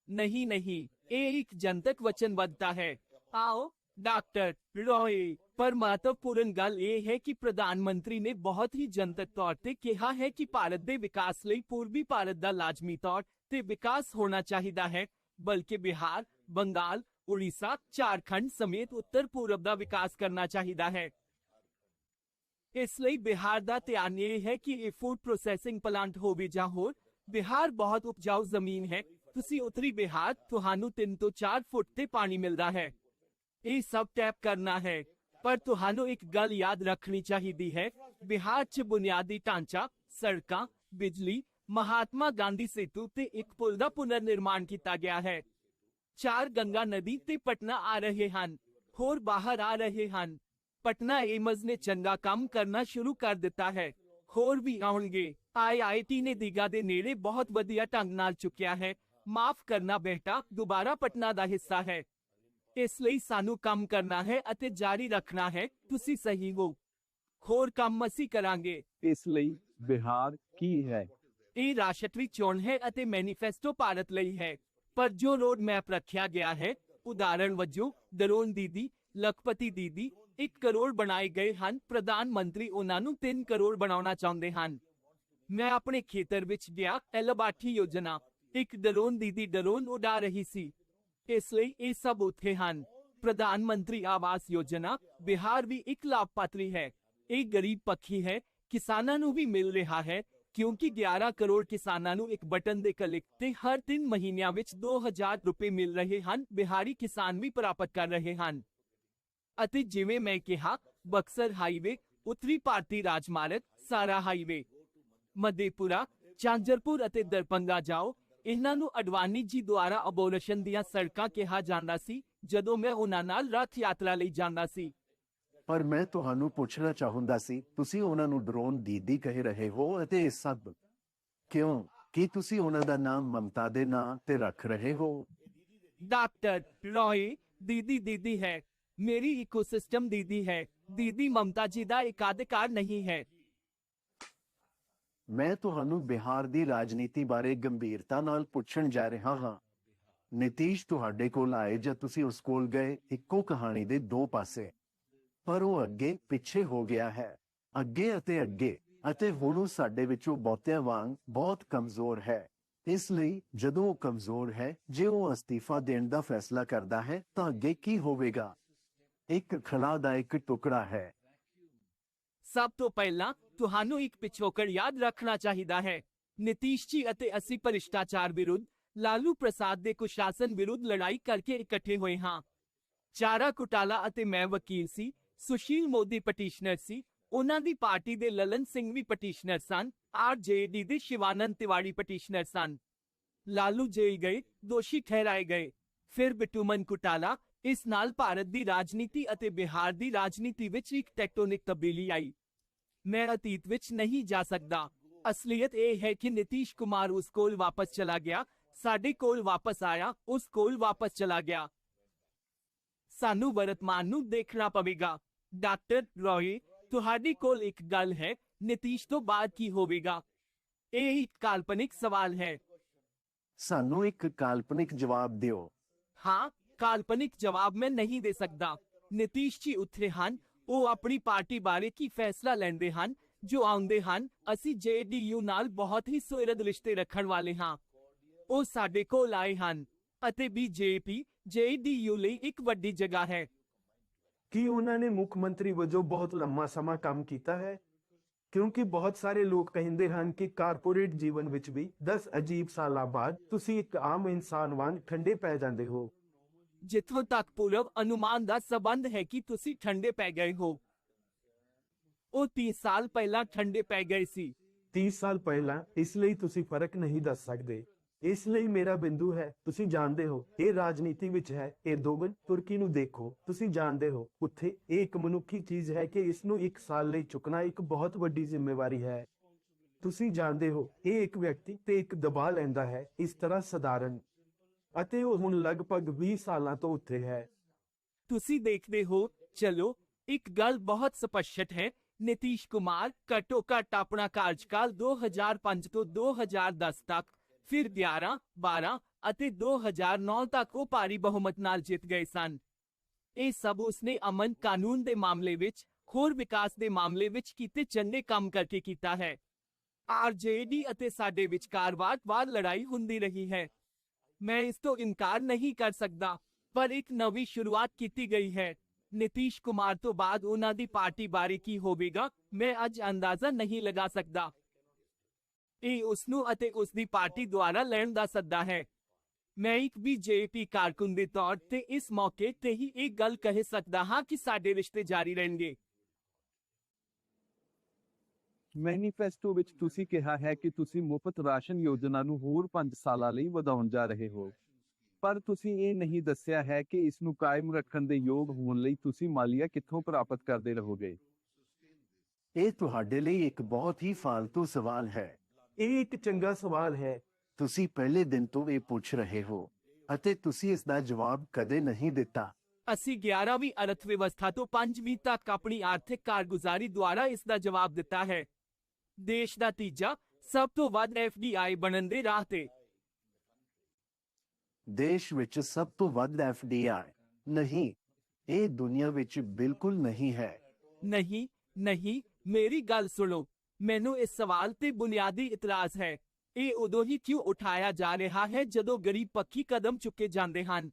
ਨਹੀਂ ਨਹੀਂ। ਇਹ ਇੱਕ ਜਨਤਕ ਵਚਨਬੱਧਤਾ ਹੈ ਆਓ ਡਾਕਟਰ ਰੋਏ ਪਰ ਮਹੱਤਵਪੂਰਨ ਗੱਲ ਇਹ ਹੈ ਕਿ ਪ੍ਰਧਾਨ ਮੰਤਰੀ ਨੇ ਬਹੁਤ ਹੀ ਜਨਤਕ ਤੌਰ ਤੇ ਕਿਹਾ ਹੈ ਕਿ ਭਾਰਤ ਦੇ ਵਿਕਾਸ ਲਈ ਪੂਰਬੀ ਭਾਰਤ ਦਾ ਲਾਜ਼ਮੀ ਤੌਰ ਤੇ ਵਿਕਾਸ ਹੋਣਾ ਚਾਹੀਦਾ ਹੈ ਬਲਕਿ ਬਿਹਾਰ ਬੰਗਾਲ ਉੜੀਸਾ ਝਾਰਖੰਡ ਸਮੇਤ ਉੱਤਰ ਪੂਰਬ ਦਾ ਵਿਕਾਸ ਕਰਨਾ ਚਾਹੀਦਾ ਹੈ ਇਸ ਲਈ ਬਿਹਾਰ ਦਾ ਧਿਆਨ ਇਹ ਹੈ ਕਿ ਇਹ ਫੂਡ ਪ੍ਰੋਸੈਸਿੰਗ ਪਲਾਂਟ ਹੋਵੇ ਜਾਂ ਹੋਰ ਬਿਹਾਰ ਬਹੁਤ ਉਪਜਾਊ ਜ਼ਮੀਨ ਹੈ ਤੁਸੀਂ ਉੱਤਰੀ ਬਿਹਾਰ ਤੁਹਾਨੂੰ 3 ਤੋਂ 4 ਫੁੱਟ ਤੇ ਪਾਣੀ ਮਿਲਦਾ ਹੈ ਇਹ ਸਭ ਟੈਪ ਕਰਨਾ ਹੈ ਪਰ ਤੁਹਾਨੂੰ ਇੱਕ ਗੱਲ ਯਾਦ ਰੱਖਣੀ ਚਾਹੀਦੀ ਹੈ ਬਿਹਾਰ 'ਚ ਬੁਨਿਆਦੀ ਢਾਂਚਾ ਸੜਕਾਂ ਬਿਜਲੀ ਮਹਾਤਮਾ ਗਾਂਧੀ ਸੇਤੂ ਤੇ ਇੱਕ ਪੁਲ ਦਾ ਪੁਨਰ ਨਿਰਮਾਣ ਕੀਤਾ ਗਿਆ ਹੈ ਚਾਰ ਗੰਗਾ ਨਦੀ ਤੇ ਪਟਨਾ ਆ ਰਹੇ ਹਨ ਹੋਰ ਬਾਹਰ ਆ ਰਹੇ ਹਨ ਪਟਨਾ ਏਮਜ਼ ਨੇ ਚੰਗਾ ਕੰਮ ਕਰਨਾ ਸ਼ੁਰੂ ਕਰ ਦਿੱਤਾ ਹੈ ਹੋਰ ਵੀ ਆਉਣਗੇ ਆਈਆਈਟੀ ਨੇ ਦੀਗਾ ਦੇ ਨੇੜੇ ਬਹੁਤ ਵਧੀਆ ਢੰਗ ਨਾਲ ਚੁੱਕਿਆ ਹੈ ਮਾਫ ਕਰਨਾ ਬੇਟਾ ਦੁਬਾਰਾ ਪਟਨਾ ਦਾ ਹਿੱਸਾ ਹੈ। ਇਸ ਲਈ ਸਾਨੂੰ ਕੰਮ ਕਰਨਾ ਹੈ ਅਤੇ ਜਾਰੀ ਰੱਖਣਾ ਹੈ ਤੁਸੀਂ ਸਹੀ ਹੋ। ਹੋਰ ਕੰਮ ਅਸੀਂ ਕਰਾਂਗੇ। ਇਸ ਲਈ ਬਿਹਾਰ ਕੀ ਹੈ? ਇਹ ਰਾਸ਼ਟਰੀ ਚੋਣ ਹੈ ਅਤੇ ਮੈਨੀਫੈਸਟੋ ਭਾਰਤ ਲਈ ਹੈ। ਪਰ ਜੋ ਰੋਡ ਮੈਪ ਰੱਖਿਆ ਗਿਆ ਹੈ ਉਦਾਹਰਣ ਵਜੋਂ ਦਰੋਨ ਦੀਦੀ ਲਖਪਤੀ ਦੀਦੀ 1 ਕਰੋੜ ਬਣਾਏ ਗਏ ਹਨ ਪ੍ਰਧਾਨ ਮੰਤਰੀ ਉਹਨਾਂ ਨੂੰ 3 ਕਰੋੜ ਬਣਾਉਣਾ ਚਾਹੁੰਦੇ ਹਨ। ਮੈਂ ਆਪਣੇ ਖੇਤਰ ਵਿੱਚ ਗਿਆ ਐਲਬਾਠੀ ਯੋਜਨਾ ਇੱਕ ਦਰੋਨ ਦੀਦੀ ਡਰੋਨ ਉਡਾ ਰਹੀ ਸੀ। ਇਸ ਲਈ ਇਹ ਸਭ ਉੱਥੇ ਹਨ। ਪ੍ਰਧਾਨ ਮੰਤਰੀ ਆਵਾਸ ਯੋਜਨਾ, ਬਿਹਾਰ ਵੀ ਇੱਕ ਲਾਭਪਾਤਰੀ ਹੈ। ਇਹ ਗਰੀਬ ਪੱਖੀ ਹੈ, ਕਿਸਾਨਾਂ ਨੂੰ ਵੀ ਮਿਲ ਰਿਹਾ ਹੈ, ਕਿਉਂਕਿ 11 ਕਰੋੜ ਕਿਸਾਨਾਂ ਨੂੰ ਇੱਕ ਬਟਨ ਦੇ ਕਲਿੱਕ ਤੇ ਹਰ 3 ਮਹੀਨਿਆਂ ਵਿੱਚ 2000 ਰੁਪਏ ਮਿਲ ਰਹੇ ਹਨ, ਬਿਹਾਰੀ ਕਿਸਾਨ ਵੀ ਪ੍ਰਾਪਤ ਕਰ ਰਹੇ ਹਨ। ਅਤੇ ਜਿਵੇਂ ਮੈਂ ਕਿਹਾ, ਬਕਸਰ ਹਾਈਵੇ, ਉੱਤਰੀ ਭਾਰਤੀ ਰਾਜਮਾਰਗ, ਸਾਰਾ ਹਾਈਵੇ। ਮਦੇਪੁਰਾ, ਚਾਂਜਰਪੁਰ ਅਤੇ ਦਰਪੰਗਾ ਜਾਓ ਇਹਨਾਂ ਨੂੰ ਅਡਵਾਨੀ ਜੀ ਦੁਆਰਾ ਅਬੋਲਿਸ਼ਨ ਦੀਆਂ ਸੜਕਾਂ ਕਿਹਾ ਜਾਂਦਾ ਸੀ ਜਦੋਂ ਮੈਂ ਉਹਨਾਂ ਨਾਲ ਰਥ ਯਾਤਰਾ ਲਈ ਜਾਂਦਾ ਸੀ। ਪਰ ਮੈਂ ਤੁਹਾਨੂੰ ਪੁੱਛਣਾ ਚਾਹੁੰਦਾ ਸੀ ਤੁਸੀਂ ਉਹਨਾਂ ਨੂੰ ਡਰੋਨ ਦੀਦੀ ਕਹਿ ਰਹੇ ਹੋ ਅਤੇ ਇਹ ਸਭ ਕਿਉਂ? ਕੀ ਤੁਸੀਂ ਉਹਨਾਂ ਦਾ ਨਾਮ ਮਮਤਾ ਦੇ ਨਾਂ ਤੇ ਰੱਖ ਰਹੇ ਹੋ? ਡਾਕਟਰ ਰੋਏ ਦੀਦੀ ਦੀਦੀ ਹੈ। ਮੇਰੀ ਇਕੋਸਿਸਟਮ ਦੀਦੀ ਹੈ। ਦੀਦੀ ਮਮਤਾ ਜੀ ਦਾ ਇਕਾਧਿਕਾਰ ਨਹੀਂ ਹੈ। ਮੈਂ ਤੁਹਾਨੂੰ ਬਿਹਾਰ ਦੀ ਰਾਜਨੀਤੀ ਬਾਰੇ ਗੰਭੀਰਤਾ ਨਾਲ ਪੁੱਛਣ ਜਾ ਰਿਹਾ ਹਾਂ। ਨਿਤੀਸ਼ ਤੁਹਾਡੇ ਕੋਲ ਆਏ ਜਾਂ ਤੁਸੀਂ ਉਸ ਕੋਲ ਗਏ, ਇੱਕੋ ਕਹਾਣੀ ਦੇ ਦੋ ਪਾਸੇ। ਪਰ ਉਹ ਅੱਗੇ ਪਿੱਛੇ ਹੋ ਗਿਆ ਹੈ। ਅੱਗੇ ਅਤੇ ਅੱਗੇ, ਅਤੇ ਹੁਣ ਉਹ ਸਾਡੇ ਵਿੱਚੋਂ ਬਹੁਤਿਆਂ ਵਾਂਗ ਬਹੁਤ ਕਮਜ਼ੋਰ ਹੈ। ਇਸ ਲਈ ਜਦੋਂ ਉਹ ਕਮਜ਼ੋਰ ਹੈ, ਜੇ ਉਹ ਅਸਤੀਫਾ ਦੇਣ ਦਾ ਫੈਸਲਾ ਕਰਦਾ ਹੈ, ਤਾਂ ਅੱਗੇ ਕੀ ਹੋਵੇਗਾ? ਇੱਕ ਖਲਾ ਦਾ ਇੱਕ ਟੁਕੜਾ ਹੈ। ਸਭ ਤੋਂ ਪਹਿਲਾਂ ਤੁਹਾਨੂੰ ਇੱਕ ਪਿਛੋਕੜ ਯਾਦ ਰੱਖਣਾ ਚਾਹੀਦਾ ਹੈ। ਨਿਤੀਸ਼ ਜੀ ਅਤੇ ਅਸੀਂ ਭ੍ਰਿਸ਼ਟਾਚਾਰ ਵਿਰੁੱਧ, ਲਾਲੂ ਪ੍ਰਸਾਦ ਦੇ ਕੁਸ਼ਾਸਨ ਵਿਰੁੱਧ ਲੜਾਈ ਕਰਕੇ ਇਕੱਠੇ ਹੋਏ ਹਾਂ। ਚਾਰਾ ਕੁਟਾਲਾ ਅਤੇ ਮੈਂ ਵਕੀਲ ਸੀ, ਸੁਸ਼ੀਲ ਮੋਦੀ ਪਟੀਸ਼ਨਰ ਸੀ, ਉਹਨਾਂ ਦੀ ਪਾਰਟੀ ਦੇ ਲਲਨ ਸਿੰਘ ਵੀ ਪਟੀਸ਼ਨਰ ਸਨ ਆਰਜੇਡੀ ਦੇ ਸ਼ਿਵਾਨੰਦ ਤਿਵਾੜੀ ਪਟੀਸ਼ਨਰ ਸਨ। ਲਾਲੂ ਜੇਲ ਗਏ, ਦੋਸ਼ੀ ਠਹਿਰਾਏ ਗਏ। ਫਿਰ ਬਿਟੂਮਨ ਕੁਟਾਲਾ ਇਸ ਨਾਲ ਭਾਰਤ ਦੀ ਰਾਜਨੀਤੀ ਅਤੇ ਬਿਹਾਰ ਦੀ ਰਾਜਨੀਤੀ ਵਿੱਚ ਇੱਕ ਟੈਕਟੋਨਿਕ ਤਬਦੀਲੀ ਆਈ। ਮੈਂ ਅਤੀਤ ਵਿੱਚ ਨਹੀਂ ਜਾ ਸਕਦਾ ਅਸਲੀਅਤ ਇਹ ਹੈ ਕਿ ਨਿਤੀਸ਼ ਕੁਮਾਰ ਉਸ ਕੋਲ ਵਾਪਸ ਚਲਾ ਗਿਆ ਸਾਡੇ ਕੋਲ ਵਾਪਸ ਆਇਆ ਉਸ ਕੋਲ ਵਾਪਸ ਚਲਾ ਗਿਆ ਸਾਨੂੰ ਵਰਤਮਾਨ ਨੂੰ ਦੇਖਣਾ ਪਵੇਗਾ ਡਾਕਟਰ ਰੋਏ ਤੁਹਾਡੀ ਕੋਲ ਇੱਕ ਗੱਲ ਹੈ ਨਿਤੀਸ਼ ਤੋਂ ਬਾਅਦ ਕੀ ਹੋਵੇਗਾ ਇਹ ਇੱਕ ਕਾਲਪਨਿਕ ਸਵਾਲ ਹੈ ਸਾਨੂੰ ਇੱਕ ਕਾਲਪਨਿਕ ਜਵਾਬ ਦਿਓ ਹਾਂ ਕਾਲਪਨਿਕ ਜਵਾਬ ਮੈਂ ਨਹੀਂ ਦੇ ਸਕਦਾ ਨਤੀਸ਼ ਜੀ ਉੱਥੇ ਹਨ ਉਹ ਆਪਣੀ ਪਾਰਟੀ ਬਾਰੇ ਕੀ ਫੈਸਲਾ ਲੈਂਦੇ ਹਨ, ਜੋ ਆਉਂਦੇ ਹਨ, ਅਸੀਂ ਜੇਡੀਯੂ ਨਾਲ ਬਹੁਤ ਹੀ ਸੁਹਿਰਦ ਰਿਸ਼ਤੇ ਰੱਖਣ ਵਾਲੇ ਹਾਂ। ਉਹ ਸਾਡੇ ਕੋਲ ਆਏ ਹਨ ਅਤੇ ਬੀਜੇਪੀ ਜੇਡੀਯੂ ਲਈ ਇੱਕ ਵੱਡੀ ਜਗ੍ਹਾ ਹੈ। ਕੀ ਉਹਨਾਂ ਨੇ ਮੁੱਖ ਮੰਤਰੀ ਵਜੋਂ ਬਹੁਤ ਲੰਮਾ ਸਮਾਂ ਕੰਮ ਕੀਤਾ ਹੈ? ਕਿਉਂਕਿ ਬਹੁਤ ਸਾਰੇ ਲੋਕ ਕਹਿੰਦੇ ਹਨ ਕਿ ਕਾਰਪੋਰੇਟ ਜੀਵਨ ਵਿੱਚ ਵੀ 10 ਅਜੀਬ ਸਾਲਾਂ ਬਾਅਦ ਤੁਸੀਂ ਇੱਕ ਆਮ ਇਨਸਾਨ ਵਾਂਗ ਠੰਡੇ ਪੈ ਜਾਂਦੇ ਹੋ। ਜਿੱਥੋਂ ਤੱਕ ਪੂਰਵ ਅਨੁਮਾਨ ਦਾ ਸਬੰਧ ਹੈ ਕਿ ਤੁਸੀਂ ਠੰਡੇ ਪੈ ਗਏ ਹੋ। ਉਹ 30 ਸਾਲ ਪਹਿਲਾਂ ਠੰਡੇ ਪੈ ਗਏ ਸੀ। 30 ਸਾਲ ਪਹਿਲਾਂ ਇਸ ਲਈ ਤੁਸੀਂ ਫ਼ਰਕ ਨਹੀਂ ਦੱਸ ਸਕਦੇ। ਇਸ ਲਈ ਮੇਰਾ ਬਿੰਦੂ ਹੈ, ਤੁਸੀਂ ਜਾਣਦੇ ਹੋ, ਇਹ ਰਾਜਨੀਤੀ ਵਿੱਚ ਹੈ, ਇਹ ਦੋਗਨ ਤੁਰਕੀ ਨੂੰ ਦੇਖੋ, ਤੁਸੀਂ ਜਾਣਦੇ ਹੋ, ਉੱਥੇ ਇਹ ਇੱਕ ਮਨੁੱਖੀ ਚੀਜ਼ ਹੈ ਕਿ ਇਸ ਨੂੰ ਇੱਕ ਸਾਲ ਲਈ ਚੁੱਕਣਾ ਇੱਕ ਬਹੁਤ ਵੱਡੀ ਜ਼ਿੰਮੇਵਾਰੀ ਹੈ। ਤੁਸੀਂ ਜਾਣਦੇ ਹੋ, ਇਹ ਇੱਕ ਵਿਅਕਤੀ ਤੇ ਇੱਕ ਦਬਾਅ ਲੈਂਦਾ ਹੈ, ਇਸ ਤਰ੍ਹਾਂ ਸਧਾਰਨ। ਅਤੇ ਉਹ ਹੁਣ ਲਗਭਗ 20 ਸਾਲਾਂ ਤੋਂ ਉੱਥੇ ਹੈ। ਤੁਸੀਂ ਦੇਖਦੇ ਹੋ, ਚਲੋ, ਇੱਕ ਗੱਲ ਬਹੁਤ ਸਪਸ਼ਟ ਹੈ, ਨਿਤੀਸ਼ ਕੁਮਾਰ ਘੱਟੋ ਘੱਟ ਆਪਣਾ ਕਾਰਜਕਾਲ 2005 ਤੋਂ 2010 ਤੱਕ, ਫਿਰ 11 12 ਅਤੇ 2009 ਤੱਕ ਉਹ ਭਾਰੀ ਬਹੁਮਤ ਨਾਲ ਜਿੱਤ ਗਏ ਸਨ। ਇਹ ਸਭ ਉਸਨੇ ਅਮਨ ਕਾਨੂੰਨ ਦੇ ਮਾਮਲੇ ਵਿੱਚ, ਹੋਰ ਵਿਕਾਸ ਦੇ ਮਾਮਲੇ ਵਿੱਚ ਕੀਤੇ ਚੰਗੇ ਕੰਮ ਕਰਕੇ ਕੀਤਾ ਹੈ। ਆਰਜੇਡੀ ਅਤੇ ਸਾਡੇ ਵਿਚਕਾਰ ਵਾਰ-ਵਾਰ ਲੜਾਈ ਹੁੰਦੀ ਰਹੀ ਹੈ। ਮੈਂ ਇਸ ਤੋਂ ਇਨਕਾਰ ਨਹੀਂ ਕਰ ਸਕਦਾ ਪਰ ਇੱਕ ਨਵੀਂ ਸ਼ੁਰੂਆਤ ਕੀਤੀ ਗਈ ਹੈ ਨਿਤੀਸ਼ ਕੁਮਾਰ ਤੋਂ ਬਾਅਦ ਉਹਨਾਂ ਦੀ ਪਾਰਟੀ ਬਾਰੇ ਕੀ ਹੋਵੇਗਾ ਮੈਂ ਅੱਜ ਅੰਦਾਜ਼ਾ ਨਹੀਂ ਲਗਾ ਸਕਦਾ ਇਹ ਉਸ ਨੂੰ ਅਤੇ ਉਸ ਦੀ ਪਾਰਟੀ ਦੁਆਰਾ ਲੈਣ ਦਾ ਸੱਦਾ ਹੈ ਮੈਂ ਇੱਕ ਬੀਜੇਪੀ ਕਾਰਕੁਨ ਦੇ ਤੌਰ ਤੇ ਇਸ ਮੌਕੇ ਤੇ ਹੀ ਇਹ ਗੱਲ ਕਹਿ ਸਕਦਾ ਹਾਂ ਕਿ ਸਾਡੇ ਰਿਸ਼ਤੇ ਜਾਰੀ ਰਹਿਣਗੇ ਮੈਨੀਫੈਸਟੋ ਵਿੱਚ ਤੁਸੀਂ ਕਿਹਾ ਹੈ ਕਿ ਤੁਸੀਂ ਮੁਫਤ ਰਾਸ਼ਨ ਯੋਜਨਾ ਨੂੰ ਹੋਰ 5 ਸਾਲਾਂ ਲਈ ਵਧਾਉਣ ਜਾ ਰਹੇ ਹੋ। ਪਰ ਤੁਸੀਂ ਇਹ ਨਹੀਂ ਦੱਸਿਆ ਹੈ ਕਿ ਇਸ ਨੂੰ ਕਾਇਮ ਰੱਖਣ ਦੇ ਯੋਗ ਹੋਣ ਲਈ ਤੁਸੀਂ ਮਾਲੀਆ ਕਿੱਥੋਂ ਪ੍ਰਾਪਤ ਕਰਦੇ ਰਹੋਗੇ। ਇਹ ਤੁਹਾਡੇ ਲਈ ਇੱਕ ਬਹੁਤ ਹੀ ਫालतू ਸਵਾਲ ਹੈ। ਇਹ ਇੱਕ ਚੰਗਾ ਸਵਾਲ ਹੈ। ਤੁਸੀਂ ਪਹਿਲੇ ਦਿਨ ਤੋਂ ਇਹ ਪੁੱਛ ਰਹੇ ਹੋ ਅਤੇ ਤੁਸੀਂ ਇਸ ਦਾ ਜਵਾਬ ਕਦੇ ਨਹੀਂ ਦਿੱਤਾ। ਅਸੀਂ 11ਵੀਂ ਅਰਥ ਵਿਵਸਥਾ ਤੋਂ 5ਵੀਂ ਤੱਕ ਆਪਣੀ ਆਰਥਿਕ ਕਾਰਗੁਜ਼ਾਰੀ ਦੁਆਰਾ ਇਸ ਦਾ ਜਵਾਬ ਦਿੱਤਾ ਹੈ। ਦੇਸ਼ ਦਾ ਤੀਜਾ ਸਭ ਤੋਂ ਵੱਧ ਐਫਡੀਆਈ ਬਣਨ ਦੇ ਰਾਹ ਤੇ। ਦੇਸ਼ ਵਿੱਚ ਸਭ ਤੋਂ ਵੱਧ ਐਫਡੀਆਈ ਨਹੀਂ ਇਹ ਦੁਨੀਆ ਵਿੱਚ ਬਿਲਕੁਲ ਨਹੀਂ ਹੈ। ਨਹੀਂ ਨਹੀਂ ਮੇਰੀ ਗੱਲ ਸੁਣੋ। ਮੈਨੂੰ ਇਸ ਸਵਾਲ ਤੇ ਬੁਨਿਆਦੀ ਇਤਰਾਜ਼ ਹੈ। ਇਹ ਉਦੋਂ ਹੀ ਕਿਉਂ ਉਠਾਇਆ ਜਾ ਰਿਹਾ ਹੈ ਜਦੋਂ ਗਰੀਬ ਪੱਖੀ ਕਦਮ ਚੁੱਕੇ ਜਾਂਦੇ ਹਨ?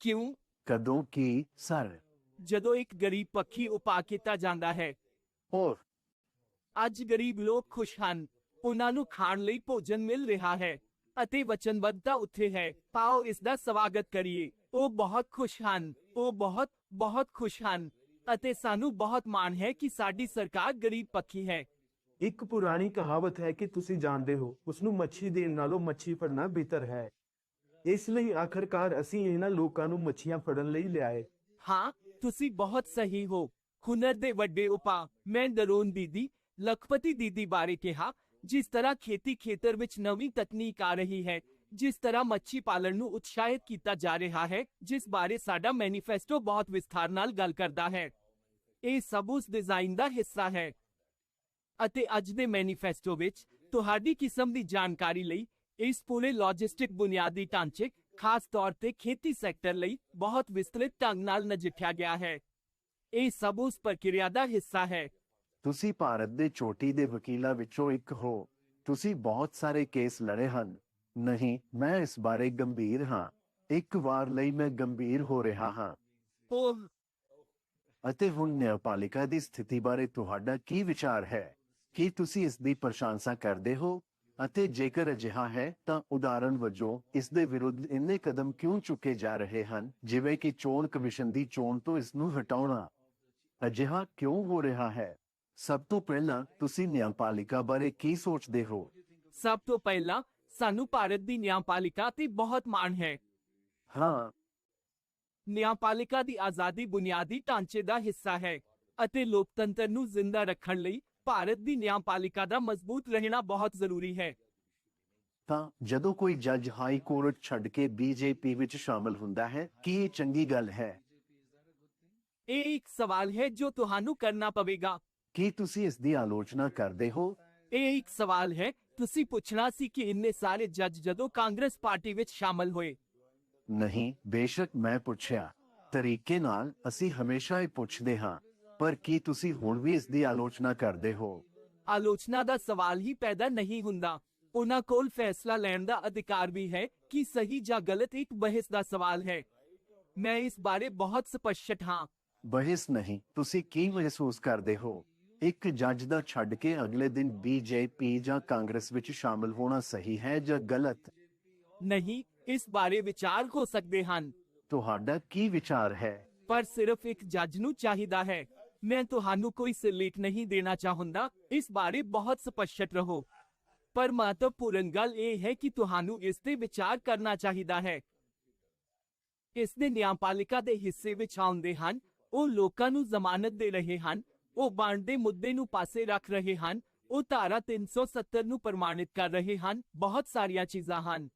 ਕਿਉਂ? ਕਦੋਂ ਕੀ ਸਰ? ਜਦੋਂ ਇੱਕ ਗਰੀਬ ਪੱਖੀ ਉਪਾਅ ਕੀਤਾ ਜਾਂਦਾ ਹੈ। ਹੋਰ ਅੱਜ ਗਰੀਬ ਲੋਕ ਖੁਸ਼ ਹਨ। ਉਹਨਾਂ ਨੂੰ ਖਾਣ ਲਈ ਭੋਜਨ ਮਿਲ ਰਿਹਾ ਹੈ ਅਤੇ ਵਚਨਬੱਧਤਾ ਉੱਥੇ ਹੈ। ਪਾਓ ਇਸ ਦਾ ਸਵਾਗਤ ਕਰੀਏ। ਉਹ ਬਹੁਤ ਖੁਸ਼ ਹਨ। ਉਹ ਬਹੁਤ ਬਹੁਤ ਖੁਸ਼ ਹਨ ਅਤੇ ਸਾਨੂੰ ਬਹੁਤ ਮਾਣ ਹੈ ਕਿ ਸਾਡੀ ਸਰਕਾਰ ਗਰੀਬ ਪੱਖੀ ਹੈ। ਇੱਕ ਪੁਰਾਣੀ ਕਹਾਵਤ ਹੈ ਕਿ ਤੁਸੀਂ ਜਾਣਦੇ ਹੋ ਉਸ ਨੂੰ ਮੱਛੀ ਦੇਣ ਨਾਲੋਂ ਮੱਛੀ ਫੜਨਾ ਬਿਹਤਰ ਹੈ। ਇਸ ਲਈ ਆਖਰਕਾਰ ਅਸੀਂ ਇਹਨਾਂ ਲੋਕਾਂ ਨੂੰ ਮੱਛੀਆਂ ਫੜਨ ਲਈ ਲਿਆਏ। ਹਾਂ ਤੁਸੀਂ ਬਹੁਤ ਸਹੀ ਹੋ। ਹੁਨਰ ਦੇ ਵੱਡੇ ਉਪਾਅ। ਮੈਂ ਦਰੋਨ ਦੀਦੀ ਲਖਪਤੀ ਦੀਦੀ ਬਾਰੇ ਕਿਹਾ, ਜਿਸ ਤਰ੍ਹਾਂ ਖੇਤੀ ਖੇਤਰ ਵਿੱਚ ਨਵੀਂ ਤਕਨੀਕ ਆ ਰਹੀ ਹੈ, ਜਿਸ ਤਰ੍ਹਾਂ ਮੱਛੀ ਪਾਲਣ ਨੂੰ ਉਤਸ਼ਾਹਿਤ ਕੀਤਾ ਜਾ ਰਿਹਾ ਹੈ, ਜਿਸ ਬਾਰੇ ਸਾਡਾ ਮੈਨੀਫੈਸਟੋ ਬਹੁਤ ਵਿਸਥਾਰ ਨਾਲ ਗੱਲ ਕਰਦਾ ਹੈ। ਇਹ ਸਭ ਉਸ ਡਿਜ਼ਾਈਨ ਦਾ ਹਿੱਸਾ ਹੈ। ਅਤੇ ਅੱਜ ਦੇ ਮੈਨੀਫੈਸਟੋ ਵਿੱਚ ਤੁਹਾਡੀ ਕਿਸਮ ਦੀ ਜਾਣਕਾਰੀ ਲਈ ਇਸ ਪੂਰੇ ਲੌਜਿਸਟਿਕ ਬੁਨਿਆਦੀ ਢਾਂਚੇ, ਖਾਸ ਤੌਰ ਤੇ ਖੇਤੀ ਸੈਕਟਰ ਲਈ ਬਹੁਤ ਵਿਸਤ੍ਰਿਤ ਢੰਗ ਨਾਲ ਨਜਿੱਠਿਆ ਗਿਆ ਹੈ। ਇਹ ਸਭ ਉਸ ਪ੍ਰਕਿਰਿਆ ਦਾ ਹਿੱਸਾ ਹੈ। ਤੁਸੀਂ ਭਾਰਤ ਦੇ ਚੋਟੀ ਦੇ ਵਕੀਲਾਂ ਵਿੱਚੋਂ ਇੱਕ ਹੋ। ਤੁਸੀਂ ਬਹੁਤ ਸਾਰੇ ਕੇਸ ਲੜੇ ਹਨ। ਨਹੀਂ ਮੈਂ ਇਸ ਬਾਰੇ ਗੰਭੀਰ ਹਾਂ। ਇੱਕ ਵਾਰ ਲਈ ਮੈਂ ਗੰਭੀਰ ਹੋ ਰਿਹਾ ਹਾਂ। ਉਹ ਅਤੇ ਹੁਣ ਨਿਆਂਪਾਲਿਕਾ ਦੀ ਸਥਿਤੀ ਬਾਰੇ ਤੁਹਾਡਾ ਕੀ ਵਿਚਾਰ ਹੈ? ਕੀ ਤੁਸੀਂ ਇਸ ਦੀ ਪ੍ਰਸ਼ੰਸਾ ਕਰਦੇ ਹੋ? ਅਤੇ ਜੇਕਰ ਅਜਿਹਾ ਹੈ ਤਾਂ ਉਦਾਹਰਣ ਵਜੋਂ ਇਸ ਦੇ ਵਿਰੁੱਧ ਇੰਨੇ ਕਦਮ ਕਿਉਂ ਚੁੱਕੇ ਜਾ ਰਹੇ ਹਨ? ਜਿਵੇਂ ਕਿ ਚੋਣ ਕਮਿਸ਼ਨ ਦੀ ਚੋਣ ਤੋਂ ਇਸ ਨੂੰ ਹਟਾਉਣਾ। ਅਜਿਹਾ ਕਿਉਂ ਹੋ ਰਿਹਾ ਹੈ? ਸਭ ਤੋਂ ਪਹਿਲਾਂ ਤੁਸੀਂ ਨਿਆਂਪਾਲਿਕਾ ਬਾਰੇ ਕੀ ਸੋਚਦੇ ਹੋ? ਸਭ ਤੋਂ ਪਹਿਲਾਂ ਸਾਨੂੰ ਭਾਰਤ ਦੀ ਨਿਆਂਪਾਲਿਕਾ ਤੇ ਬਹੁਤ ਮਾਣ ਹੈ। ਹਾਂ। ਨਿਆਂਪਾਲਿਕਾ ਦੀ ਆਜ਼ਾਦੀ ਬੁਨਿਆਦੀ ਢਾਂਚੇ ਦਾ ਹਿੱਸਾ ਹੈ ਅਤੇ ਲੋਕਤੰਤਰ ਨੂੰ ਜ਼ਿੰਦਾ ਰੱਖਣ ਲਈ ਭਾਰਤ ਦੀ ਨਿਆਂਪਾਲਿਕਾ ਦਾ ਮਜ਼ਬੂਤ ਰਹਿਣਾ ਬਹੁਤ ਜ਼ਰੂਰੀ ਹੈ। ਤਾਂ ਜਦੋਂ ਕੋਈ ਜੱਜ ਹਾਈ ਕੋਰਟ ਛੱਡ ਕੇ ਬੀਜੇਪੀ ਵਿੱਚ ਸ਼ਾਮਲ ਹੁੰਦਾ ਹੈ ਕੀ ਇਹ ਚੰਗੀ ਗੱਲ ਹੈ? ਇਹ ਇੱਕ ਸਵਾਲ ਹੈ ਜੋ ਤੁਹਾਨੂੰ ਕਰਨਾ ਪਵੇਗਾ। ਕੀ ਤੁਸੀਂ ਇਸ ਦੀ ਆਲੋਚਨਾ ਕਰਦੇ ਹੋ? ਇਹ ਇੱਕ ਸਵਾਲ ਹੈ। ਤੁਸੀਂ ਪੁੱਛਣਾ ਸੀ ਕਿ ਇੰਨੇ ਸਾਰੇ ਜੱਜ ਜਦੋਂ ਕਾਂਗਰਸ ਪਾਰਟੀ ਵਿੱਚ ਸ਼ਾਮਲ ਹੋਏ। ਨਹੀਂ ਬੇਸ਼ੱਕ ਮੈਂ ਪੁੱਛਿਆ। ਤਰੀਕੇ ਨਾਲ ਅਸੀਂ ਹਮੇਸ਼ਾ ਹੀ ਪੁੱਛਦੇ ਹਾਂ। ਪਰ ਕੀ ਤੁਸੀਂ ਹੁਣ ਵੀ ਇਸ ਦੀ ਆਲੋਚਨਾ ਕਰਦੇ ਹੋ? ਆਲੋਚਨਾ ਦਾ ਸਵਾਲ ਹੀ ਪੈਦਾ ਨਹੀਂ ਹੁੰਦਾ। ਉਹਨਾਂ ਕੋਲ ਫੈਸਲਾ ਲੈਣ ਦਾ ਅਧਿਕਾਰ ਵੀ ਹੈ ਕਿ ਸਹੀ ਜਾਂ ਗਲਤ ਇੱਕ ਬਹਿਸ ਦਾ ਸਵਾਲ ਹੈ। ਮੈਂ ਇਸ ਬਾਰੇ ਬਹੁਤ ਸਪਸ਼ਟ ਹਾਂ। ਬਹਿਸ ਨਹੀਂ ਤੁਸੀਂ ਕੀ ਮਹਿਸੂਸ ਕਰਦੇ ਹੋ? ਇੱਕ ਜੱਜ ਦਾ ਛੱਡ ਕੇ ਅਗਲੇ ਦਿਨ ਬੀਜੇਪੀ ਜਾਂ ਕਾਂਗਰਸ ਵਿੱਚ ਸ਼ਾਮਲ ਹੋਣਾ ਸਹੀ ਹੈ ਜਾਂ ਗਲਤ? ਨਹੀਂ ਇਸ ਬਾਰੇ ਵਿਚਾਰ ਹੋ ਸਕਦੇ ਹਨ। ਤੁਹਾਡਾ ਕੀ ਵਿਚਾਰ ਹੈ? ਪਰ ਸਿਰਫ ਇੱਕ ਜੱਜ ਨੂੰ ਚਾਹੀਦਾ ਹੈ। ਮੈਂ ਤੁਹਾਨੂੰ ਕੋਈ ਸਿਰਲੇਖ ਨਹੀਂ ਦੇਣਾ ਚਾਹੁੰਦਾ। ਇਸ ਬਾਰੇ ਬਹੁਤ ਸਪਸ਼ਟ ਰਹੋ। ਪਰ ਮਹੱਤਵਪੂਰਨ ਗੱਲ ਇਹ ਹੈ ਕਿ ਤੁਹਾਨੂੰ ਇਸ ਤੇ ਵਿਚਾਰ ਕਰਨਾ ਚਾਹੀਦਾ ਹੈ। ਇਸ ਦੇ ਨਿਆਂਪਾਲਿਕਾ ਦੇ ਹਿੱਸੇ ਵਿੱਚ ਆਉਂਦੇ ਹਨ। ਉਹ ਲੋਕਾਂ ਨੂੰ ਜ਼ਮਾਨਤ ਦੇ ਰਹੇ ਹਨ। ਉਹ ਬਾਂਡ ਦੇ ਮੁੱਦੇ ਨੂੰ ਪਾਸੇ ਰੱਖ ਰਹੇ ਹਨ ਉਹ ਧਾਰਾ 370 ਨੂੰ ਪ੍ਰਮਾਣਿਤ ਕਰ ਰਹੇ ਹਨ ਬਹੁਤ ਸਾਰੀਆਂ ਚੀਜ਼ਾਂ ਹਨ।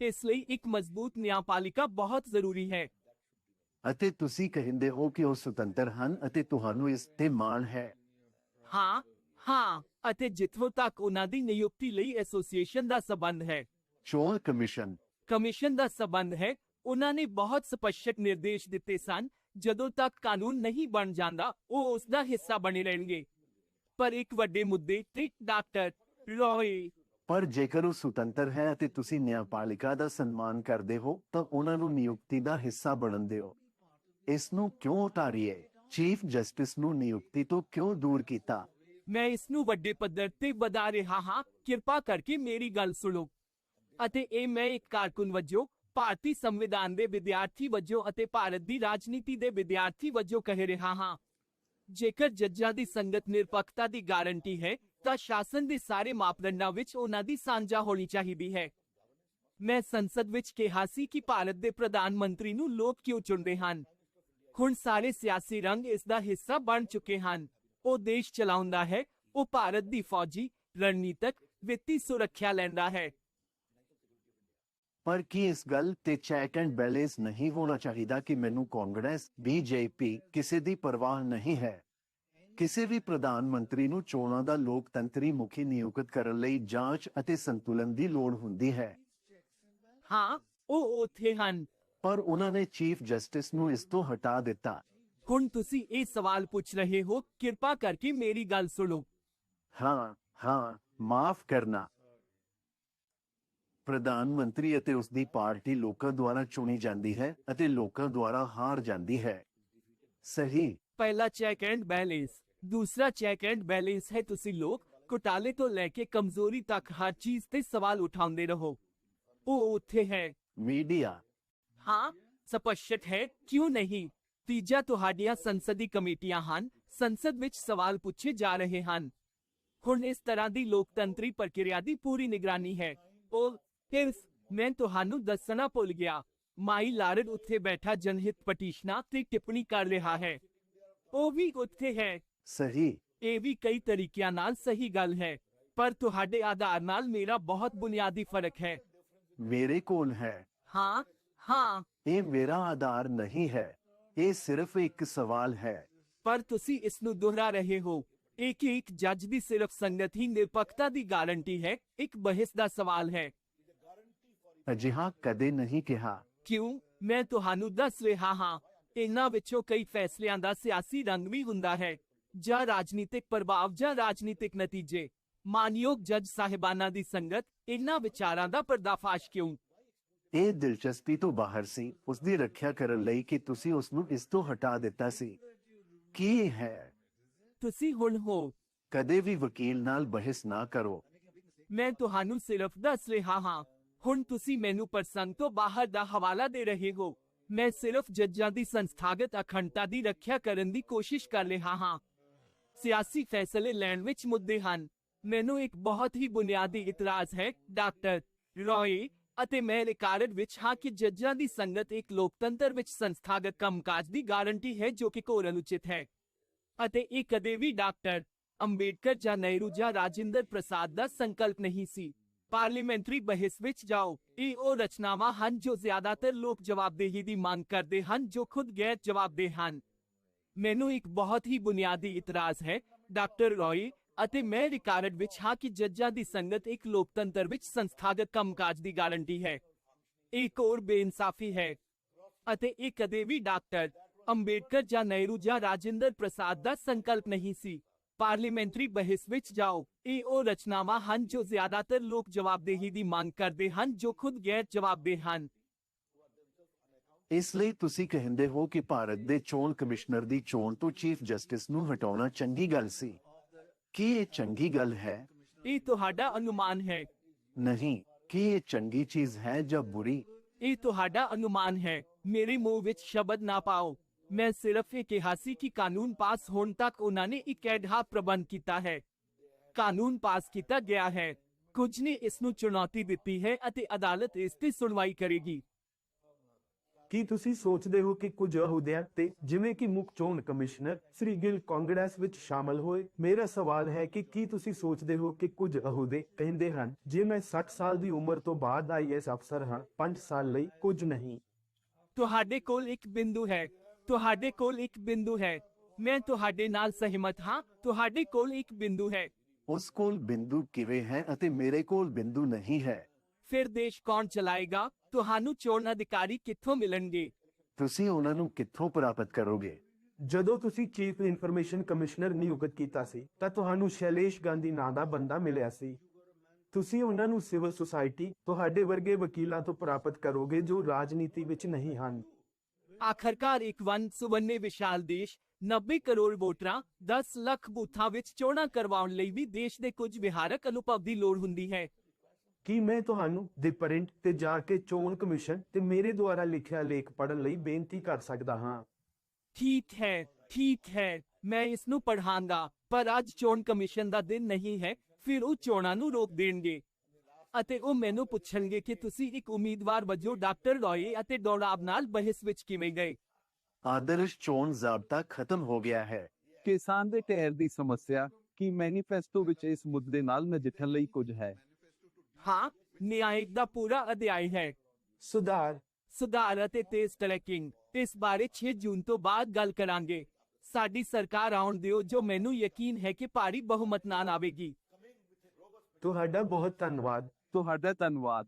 ਇਸ ਲਈ ਇੱਕ ਮਜ਼ਬੂਤ ਨਿਆਂਪਾਲਿਕਾ ਬਹੁਤ ਜ਼ਰੂਰੀ ਹੈ। ਅਤੇ ਤੁਸੀਂ ਕਹਿੰਦੇ ਹੋ ਕਿ ਉਹ ਸੁਤੰਤਰ ਹਨ ਅਤੇ ਤੁਹਾਨੂੰ ਇਸ ਤੇ ਮਾਣ ਹੈ। ਹਾਂ ਹਾਂ ਅਤੇ ਜਿੱਥੋਂ ਤੱਕ ਉਹਨਾਂ ਦੀ ਨਿਯੁਕਤੀ ਲਈ ਐਸੋਸੀਏਸ਼ਨ ਦਾ ਸਬੰਧ ਹੈ। ਚੋਣ ਕਮਿਸ਼ਨ। ਕਮਿਸ਼ਨ ਦਾ ਸਬੰਧ ਹੈ ਉਹਨਾਂ ਨੇ ਬਹੁਤ ਸਪਸ਼ਟ ਨਿਰਦੇਸ਼ ਦਿੱਤੇ ਸਨ ਜਦੋਂ ਤੱਕ ਕਾਨੂੰਨ ਨਹੀਂ ਬਣ ਜਾਂਦਾ ਉਹ ਉਸ ਦਾ ਹਿੱਸਾ ਬਣੇ ਰਹਿਣਗੇ। ਪਰ ਇੱਕ ਵੱਡੇ ਮੁੱਦੇ ਤੇ ਡਾਕਟਰ ਰੋਏ। ਪਰ ਜੇਕਰ ਉਹ ਸੁਤੰਤਰ ਹੈ ਅਤੇ ਤੁਸੀਂ ਨਿਆਂਪਾਲਿਕਾ ਦਾ ਸਨਮਾਨ ਕਰਦੇ ਹੋ ਤਾਂ ਉਹਨਾਂ ਨੂੰ ਨਿਯੁਕਤੀ ਦਾ ਹਿੱਸਾ ਬਣਨ ਦਿਓ। ਇਸ ਨੂੰ ਕਿਉਂ ਉਤਾਰੀਏ? ਚੀਫ ਜਸਟਿਸ ਨੂੰ ਨਿਯੁਕਤੀ ਤੋਂ ਕਿਉਂ ਦੂਰ ਕੀਤਾ? ਮੈਂ ਇਸ ਨੂੰ ਵੱਡੇ ਪੱਧਰ ਤੇ ਵਧਾ ਰਿਹਾ ਹਾਂ। ਕਿਰਪਾ ਕਰਕੇ ਮੇਰੀ ਗੱਲ ਸੁਣੋ। ਅਤੇ ਇਹ ਮੈਂ ਇੱਕ ਕਾਰਕੁਨ ਵਜੋਂ ਭਾਰਤੀ ਸੰਵਿਧਾਨ ਦੇ ਵਿਦਿਆਰਥੀ ਵਜੋਂ ਅਤੇ ਭਾਰਤ ਦੀ ਰਾਜਨੀਤੀ ਦੇ ਵਿਦਿਆਰਥੀ ਵਜੋਂ ਕਹਿ ਰਿਹਾ ਹਾਂ। ਜੇਕਰ ਜੱਜਾਂ ਦੀ ਸੰਗਤ ਨਿਰਪੱਖਤਾ ਦੀ ਗਾਰੰਟੀ ਹੈ, ਤਾਂ ਸ਼ਾਸਨ ਦੇ ਸਾਰੇ ਮਾਪਦੰਡਾਂ ਵਿੱਚ ਉਹਨਾਂ ਦੀ ਸਾਂਝਾ ਹੋਣੀ ਚਾਹੀਦੀ ਹੈ। ਮੈਂ ਸੰਸਦ ਵਿੱਚ ਕਿਹਾ ਸੀ ਕਿ ਭਾਰਤ ਦੇ ਪ੍ਰਧਾਨ ਮੰਤਰੀ ਨੂੰ ਲੋਕ ਕਿਉਂ ਚੁਣਦੇ ਹਨ? ਹੁਣ ਸਾਰੇ ਸਿਆਸੀ ਰੰਗ ਇਸ ਦਾ ਹਿੱਸਾ ਬਣ ਚੁੱਕੇ ਹਨ। ਉਹ ਦੇਸ਼ ਚਲਾਉਂਦਾ ਹੈ, ਉਹ ਭਾਰਤ ਦੀ ਫੌਜੀ, ਰਣਨੀਤਕ, ਵਿੱਤੀ ਸੁਰੱਖਿਆ ਲੈਂਦਾ ਹੈ। ਪਰ ਕੀ ਇਸ ਗੱਲ ਤੇ ਚੈਕ ਐਂਡ ਬੈਲੈਂਸ ਨਹੀਂ ਹੋਣਾ ਚਾਹੀਦਾ ਕਿ ਮੈਨੂੰ ਕਾਂਗਰਸ ਬੀਜੇਪੀ ਕਿਸੇ ਦੀ ਪਰਵਾਹ ਨਹੀਂ ਹੈ? ਕਿਸੇ ਵੀ ਪ੍ਰਧਾਨ ਮੰਤਰੀ ਨੂੰ ਚੋਣਾਂ ਦਾ ਲੋਕਤੰਤਰੀ ਮੁਖੀ ਨਿਯੁਕਤ ਕਰਨ ਲਈ ਜਾਂਚ ਅਤੇ ਸੰਤੁਲਨ ਦੀ ਲੋੜ ਹੁੰਦੀ ਹੈ। ਹਾਂ ਉਹ ਉੱਥੇ ਹਨ। ਪਰ ਉਹਨਾਂ ਨੇ ਚੀਫ ਜਸਟਿਸ ਨੂੰ ਇਸ ਤੋਂ ਹਟਾ ਦਿੱਤਾ। ਹੁਣ ਤੁਸੀਂ ਇਹ ਸਵਾਲ ਪੁੱਛ ਰਹੇ ਹੋ ਕਿਰਪਾ ਕਰਕੇ ਮੇਰੀ ਗੱਲ ਸੁਣੋ। ਹਾਂ ਹਾਂ ਮਾਫ ਕਰਨਾ। ਪ੍ਰਧਾਨ ਮੰਤਰੀ ਅਤੇ ਉਸ ਦੀ ਪਾਰਟੀ ਲੋਕਾਂ ਦੁਆਰਾ ਚੁਣੀ ਜਾਂਦੀ ਹੈ ਅਤੇ ਲੋਕਾਂ ਦੁਆਰਾ ਹਾਰ ਜਾਂਦੀ ਹੈ। ਸਹੀ। ਪਹਿਲਾ ਚੈੱਕ ਐਂਡ ਬੈਲੈਂਸ। ਦੂਸਰਾ ਚੈੱਕ ਐਂਡ ਬੈਲੈਂਸ ਹੈ ਤੁਸੀਂ ਲੋਕ ਘੁਟਾਲੇ ਤੋਂ ਲੈ ਕੇ ਕਮਜ਼ੋਰੀ ਤੱਕ ਹਰ ਚੀਜ਼ ਤੇ ਸਵਾਲ ਉਠਾਉਂਦੇ ਰਹੋ। ਉਹ ਉੱਥੇ ਹੈ। ਮੀਡੀਆ। ਹਾਂ ਸਪਸ਼ਟ ਹੈ ਕਿਉਂ ਨਹੀਂ? ਤੀਜਾ ਤੁਹਾਡੀਆਂ ਸੰਸਦੀ ਕਮੇਟੀਆਂ ਹਨ ਸੰਸਦ ਵਿੱਚ ਸਵਾਲ ਪੁੱਛੇ ਜਾ ਰਹੇ ਹਨ। ਹੁਣ ਇਸ ਤਰ੍ਹਾਂ ਦੀ ਲੋਕਤੰਤਰੀ ਪ੍ਰਕਿਰਿਆ ਦੀ ਪੂਰੀ ਨਿਗਰਾਨੀ ਹੈ। ਉਹ ਹਿਰਸ ਮੈਂ ਤੁਹਾਨੂੰ ਦੱਸਣਾ ਭੁੱਲ ਗਿਆ ਮਾਈ ਲਾਰਡ ਉੱਥੇ ਬੈਠਾ ਜਨਹਿਤ ਪਟੀਸ਼ਨਾਂ ਤੇ ਟਿੱਪਣੀ ਕਰ ਰਿਹਾ ਹੈ ਉਹ ਵੀ ਉੱਥੇ ਹੈ ਸਹੀ ਇਹ ਵੀ ਕਈ ਤਰੀਕਿਆਂ ਨਾਲ ਸਹੀ ਗੱਲ ਹੈ ਪਰ ਤੁਹਾਡੇ ਆਧਾਰ ਨਾਲ ਮੇਰਾ ਬਹੁਤ ਬੁਨਿਆਦੀ ਫ਼ਰਕ ਹੈ ਮੇਰੇ ਕੋਲ ਹੈ ਹਾਂ ਹਾਂ ਇਹ ਮੇਰਾ ਆਧਾਰ ਨਹੀਂ ਹੈ ਇਹ ਸਿਰਫ ਇੱਕ ਸਵਾਲ ਹੈ ਪਰ ਤੁਸੀਂ ਇਸ ਨੂੰ ਦੁਹਰਾ ਰਹੇ ਹੋ ਇਹ ਕਿ ਇੱਕ ਜੱਜ ਦੀ ਸਿਰਫ ਸੰਗਤ ਹੀ ਨਿਰਪੱਖਤਾ ਦੀ ਗਾਰੰਟੀ ਹੈ ਇੱਕ ਬਹਿਸ ਦਾ ਸਵਾਲ ਹੈ ਅਜਿਹਾ ਕਦੇ ਨਹੀਂ ਕਿਹਾ। ਕਿਉਂ? ਮੈਂ ਤੁਹਾਨੂੰ ਦੱਸ ਰਿਹਾ ਹਾਂ ਇਹਨਾਂ ਵਿੱਚੋਂ ਕਈ ਫੈਸਲਿਆਂ ਦਾ ਸਿਆਸੀ ਰੰਗ ਵੀ ਹੁੰਦਾ ਹੈ ਜਾਂ ਰਾਜਨੀਤਿਕ ਪ੍ਰਭਾਵ ਜਾਂ ਰਾਜਨੀਤਿਕ ਨਤੀਜੇ। ਮਾਨਯੋਗ ਜੱਜ ਸਾਹਿਬਾਨਾਂ ਦੀ ਸੰਗਤ ਇਹਨਾਂ ਵਿਚਾਰਾਂ ਦਾ ਪਰਦਾਫਾਸ਼ ਕਿਉਂ? ਇਹ ਦਿਲਚਸਪੀ ਤੋਂ ਬਾਹਰ ਸੀ ਉਸ ਦੀ ਰੱਖਿਆ ਕਰਨ ਲਈ ਕਿ ਤੁਸੀਂ ਉਸ ਨੂੰ ਇਸ ਤੋਂ ਹਟਾ ਦਿੱਤਾ ਸੀ। ਕੀ ਹੈ? ਤੁਸੀਂ ਹੁਣ ਹੋ। ਕਦੇ ਵੀ ਵਕੀਲ ਨਾਲ ਬਹਿਸ ਨਾ ਕਰੋ। ਮੈਂ ਤੁਹਾਨੂੰ ਸਿਰਫ ਦੱਸ ਰਿਹਾ ਹਾਂ ਹੁਣ ਤੁਸੀਂ ਮੈਨੂੰ ਪ੍ਰਸੰਗ ਤੋਂ ਬਾਹਰ ਦਾ ਹਵਾਲਾ ਦੇ ਰਹੇ ਹੋ। ਮੈਂ ਸਿਰਫ ਜੱਜਾਂ ਦੀ ਸੰਸਥਾਗਤ ਅਖੰਡਤਾ ਦੀ ਰੱਖਿਆ ਕਰਨ ਦੀ ਕੋਸ਼ਿਸ਼ ਕਰ ਰਿਹਾ ਹਾਂ। ਸਿਆਸੀ ਫੈਸਲੇ ਲੈਣ ਵਿੱਚ ਮੁੱਦੇ ਹਨ। ਮੈਨੂੰ ਇੱਕ ਬਹੁਤ ਹੀ ਬੁਨਿਆਦੀ ਇਤਰਾਜ਼ ਹੈ, ਡਾਕਟਰ ਰੋਏ ਅਤੇ ਮੈਂ ਰਿਕਾਰਡ ਵਿੱਚ ਹਾਂ ਕਿ ਜੱਜਾਂ ਦੀ ਸੰਗਤ ਇੱਕ ਲੋਕਤੰਤਰ ਵਿੱਚ ਸੰਸਥਾਗਤ ਕੰਮਕਾਜ ਦੀ ਗਾਰੰਟੀ ਹੈ ਜੋ ਕਿ ਘੋਰ ਅਨੁਚਿਤ ਹੈ। ਅਤੇ ਇਹ ਕਦੇ ਵੀ ਡਾਕਟਰ ਅੰਬੇਡਕਰ ਜਾਂ ਨਹਿਰੂ ਜਾਂ ਰਾਜਿੰਦਰ ਪ੍ਰਸਾਦ ਦਾ ਸੰਕਲਪ ਨਹੀਂ ਸੀ। ਪਾਰਲੀਮੈਂਟਰੀ ਬਹਿਸ ਵਿੱਚ ਜਾਓ। ਇਹ ਉਹ ਰਚਨਾਵਾਂ ਹਨ ਜੋ ਜ਼ਿਆਦਾਤਰ ਲੋਕ ਜਵਾਬਦੇਹੀ ਦੀ ਮੰਗ ਕਰਦੇ ਹਨ ਜੋ ਖੁਦ ਗੈਰ ਜਵਾਬਦੇਹ ਹਨ। ਮੈਨੂੰ ਇੱਕ ਬਹੁਤ ਹੀ ਬੁਨਿਆਦੀ ਇਤਰਾਜ਼ ਹੈ, ਡਾਕਟਰ ਰॉय ਅਤੇ ਮੈਂ ਰਿਕਾਰਡ ਵਿੱਚ ਹਾਂ ਕਿ ਜੱਜਾਂ ਦੀ ਸੰਗਤ ਇੱਕ ਲੋਕਤੰਤਰ ਵਿੱਚ ਸੰਸਥਾਗਤ ਕੰਮਕਾਜ ਦੀ ਗਾਰੰਟੀ ਹੈ। ਇਹ ਇੱਕ ਹੋਰ ਬੇਇਨਸਾਫੀ ਹੈ ਅਤੇ ਇਹ ਕਦੇ ਵੀ ਡਾਕਟਰ ਅੰਬੇਡਕਰ ਜਾਂ ਨਹਿਰੂ ਜਾਂ ਰਾਜਿੰਦਰ ਪ੍ਰਸਾਦ ਦਾ ਸੰਕਲਪ ਨਹੀਂ ਸੀ। ਪਾਰਲੀਮੈਂਟਰੀ ਬਹਿਸ ਵਿੱਚ ਜਾਓ। ਇਹ ਉਹ ਰਚਨਾਵਾਂ ਹਨ ਜੋ ਜ਼ਿਆਦਾਤਰ ਲੋਕ ਜਵਾਬਦੇਹੀ ਦੀ ਮੰਗ ਕਰਦੇ ਹਨ ਜੋ ਖੁਦ ਗੈਰ ਜਵਾਬਦੇਹ ਹਨ। ਇਸ ਲਈ ਤੁਸੀਂ ਕਹਿੰਦੇ ਹੋ ਕਿ ਭਾਰਤ ਦੇ ਚੋਣ ਕਮਿਸ਼ਨਰ ਦੀ ਚੋਣ ਤੋਂ ਚੀਫ ਜਸਟਿਸ ਨੂੰ ਹਟਾਉਣਾ ਚੰਗੀ ਗੱਲ ਸੀ। ਕੀ ਇਹ ਚੰਗੀ ਗੱਲ ਹੈ? ਇਹ ਤੁਹਾਡਾ ਅਨੁਮਾਨ ਹੈ। ਨਹੀਂ ਕੀ ਇਹ ਚੰਗੀ ਚੀਜ਼ ਹੈ ਜਾਂ ਬੁਰੀ? ਇਹ ਤੁਹਾਡਾ ਅਨੁਮਾਨ ਹੈ। ਮੇਰੇ ਮੂੰਹ ਵਿੱਚ ਸ਼ਬਦ ਨਾ ਪਾਓ। ਮੈਂ ਸਿਰਫ ਇਹ ਕਿਹਾ ਸੀ ਕਿ ਕਾਨੂੰਨ ਪਾਸ ਹੋਣ ਤੱਕ ਉਹਨਾਂ ਨੇ ਇੱਕ ਐਡਹਾ ਪ੍ਰਬੰਧ ਕੀਤਾ ਹੈ। ਕਾਨੂੰਨ ਪਾਸ ਕੀਤਾ ਗਿਆ ਹੈ। ਕੁਝ ਨੇ ਇਸ ਨੂੰ ਚੁਣੌਤੀ ਦਿੱਤੀ ਹੈ ਅਤੇ ਅਦਾਲਤ ਇਸ ਤੇ ਸੁਣਵਾਈ ਕਰੇਗੀ। ਕੀ ਤੁਸੀਂ ਸੋਚਦੇ ਹੋ ਕਿ ਕੁਝ ਅਹੁਦਿਆਂ ਤੇ ਜਿਵੇਂ ਕਿ ਮੁੱਖ ਚੋਣ ਕਮਿਸ਼ਨਰ ਸ੍ਰੀ ਗਿੱਲ ਕਾਂਗਰਸ ਵਿੱਚ ਸ਼ਾਮਲ ਹੋਏ? ਮੇਰਾ ਸਵਾਲ ਹੈ ਕਿ ਕੀ ਤੁਸੀਂ ਸੋਚਦੇ ਹੋ ਕਿ ਕੁਝ ਅਹੁਦੇ ਕਹਿੰਦੇ ਹਨ ਜੇ ਮੈਂ 60 ਸਾਲ ਦੀ ਉਮਰ ਤੋਂ ਬਾਅਦ ਆਈਐਸ ਅਫਸਰ ਹਾਂ 5 ਸਾਲ ਲਈ ਕੁਝ ਨਹੀਂ। ਤੁਹਾਡੇ ਕੋਲ ਇੱਕ ਬਿੰਦੂ ਹੈ। ਤੁਹਾਡੇ ਕੋਲ ਇੱਕ ਬਿੰਦੂ ਹੈ। ਮੈਂ ਤੁਹਾਡੇ ਨਾਲ ਸਹਿਮਤ ਹਾਂ ਤੁਹਾਡੇ ਕੋਲ ਇੱਕ ਬਿੰਦੂ ਹੈ। ਉਸ ਕੋਲ ਬਿੰਦੂ ਕਿਵੇਂ ਹੈ ਅਤੇ ਮੇਰੇ ਕੋਲ ਬਿੰਦੂ ਨਹੀਂ ਹੈ? ਫਿਰ ਦੇਸ਼ ਕੌਣ ਚਲਾਏਗਾ? ਤੁਹਾਨੂੰ ਚੋਣ ਅਧਿਕਾਰੀ ਕਿੱਥੋਂ ਮਿਲਣਗੇ? ਤੁਸੀਂ ਉਹਨਾਂ ਨੂੰ ਕਿੱਥੋਂ ਪ੍ਰਾਪਤ ਕਰੋਗੇ? ਜਦੋਂ ਤੁਸੀਂ ਚੀਫ ਇਨਫਰਮੇਸ਼ਨ ਕਮਿਸ਼ਨਰ ਨਿਯੁਕਤ ਕੀਤਾ ਸੀ ਤਾਂ ਤੁਹਾਨੂੰ ਸ਼ੈਲੇਸ਼ ਗਾਂਧੀ ਨਾਂ ਦਾ ਬੰਦਾ ਮਿਲਿਆ ਸੀ। ਤੁਸੀਂ ਉਹਨਾਂ ਨੂੰ ਸਿਵਲ ਸੁਸਾਇਟੀ ਤੁਹਾਡੇ ਵਰਗੇ ਵਕੀਲਾਂ ਤੋਂ ਪ੍ਰਾਪਤ ਕਰੋਗੇ ਜੋ ਰਾਜਨੀਤੀ ਵਿੱਚ ਨਹੀਂ ਹਨ। ਆਖਰਕਾਰ ਇੱਕ ਵਨ ਸੁਵੰਨੇ ਵਿਸ਼ਾਲ ਦੇਸ਼ 90 ਕਰੋੜ ਵੋਟਰਾਂ 10 ਲੱਖ ਬੂਥਾਂ ਵਿੱਚ ਚੋਣਾਂ ਕਰਵਾਉਣ ਲਈ ਵੀ ਦੇਸ਼ ਦੇ ਕੁਝ ਵਿਹਾਰਕ ਅਨੁਭਵ ਦੀ ਲੋੜ ਹੁੰਦੀ ਹੈ। ਕੀ ਮੈਂ ਤੁਹਾਨੂੰ ਦੀ ਪ੍ਰਿੰਟ ਤੇ ਜਾ ਕੇ ਚੋਣ ਕਮਿਸ਼ਨ ਤੇ ਮੇਰੇ ਦੁਆਰਾ ਲਿਖਿਆ ਲੇਖ ਪੜ੍ਹਨ ਲਈ ਬੇਨਤੀ ਕਰ ਸਕਦਾ ਹਾਂ? ਠੀਕ ਹੈ ਠੀਕ ਹੈ ਮੈਂ ਇਸ ਨੂੰ ਪੜ੍ਹਾਂਗਾ ਪਰ ਅੱਜ ਚੋਣ ਕਮਿਸ਼ਨ ਦਾ ਦਿਨ ਨਹੀਂ ਹੈ ਫਿਰ ਉਹ ਚੋਣਾਂ ਨੂੰ ਰੋਕ ਦੇਣਗੇ। ਅਤੇ ਉਹ ਮੈਨੂੰ ਪੁੱਛਣਗੇ ਕਿ ਤੁਸੀਂ ਇੱਕ ਉਮੀਦਵਾਰ ਵਜੋਂ ਡਾਕਟਰ ਰੋਏ ਅਤੇ ਡੋਰਾਬ ਨਾਲ ਬਹਿਸ ਵਿੱਚ ਕਿਵੇਂ ਗਏ। ਆਦਰਸ਼ ਚੋਣ ਜ਼ਾਬਤਾ ਖਤਮ ਹੋ ਗਿਆ ਹੈ। ਕਿਸਾਨ ਦੇ ਢੇਰ ਦੀ ਸਮੱਸਿਆ ਕੀ ਮੈਨੀਫੈਸਟੋ ਵਿੱਚ ਇਸ ਮੁੱਦੇ ਨਾਲ ਨਜਿੱਠਣ ਲਈ ਕੁਝ ਹੈ। ਹਾਂ ਨਿਆਇਕ ਦਾ ਪੂਰਾ ਅਧਿਆਇ ਹੈ। ਸੁਧਾਰ। ਸੁਧਾਰ ਅਤੇ ਤੇਜ਼ ਟਰੈਕਿੰਗ। ਇਸ ਬਾਰੇ 6 ਜੂਨ ਤੋਂ ਬਾਅਦ ਗੱਲ ਕਰਾਂਗੇ। ਸਾਡੀ ਸਰਕਾਰ ਆਉਣ ਦਿਓ ਜੋ ਮੈਨੂੰ ਯਕੀਨ ਹੈ ਕਿ ਭਾਰੀ ਬਹੁਮਤ ਨਾਲ ਆਵੇਗੀ। ਤੁਹਾਡਾ ਬਹੁਤ ਧੰਨਵਾਦ। ਤੁਹਾਡਾ ਧੰਨਵਾਦ।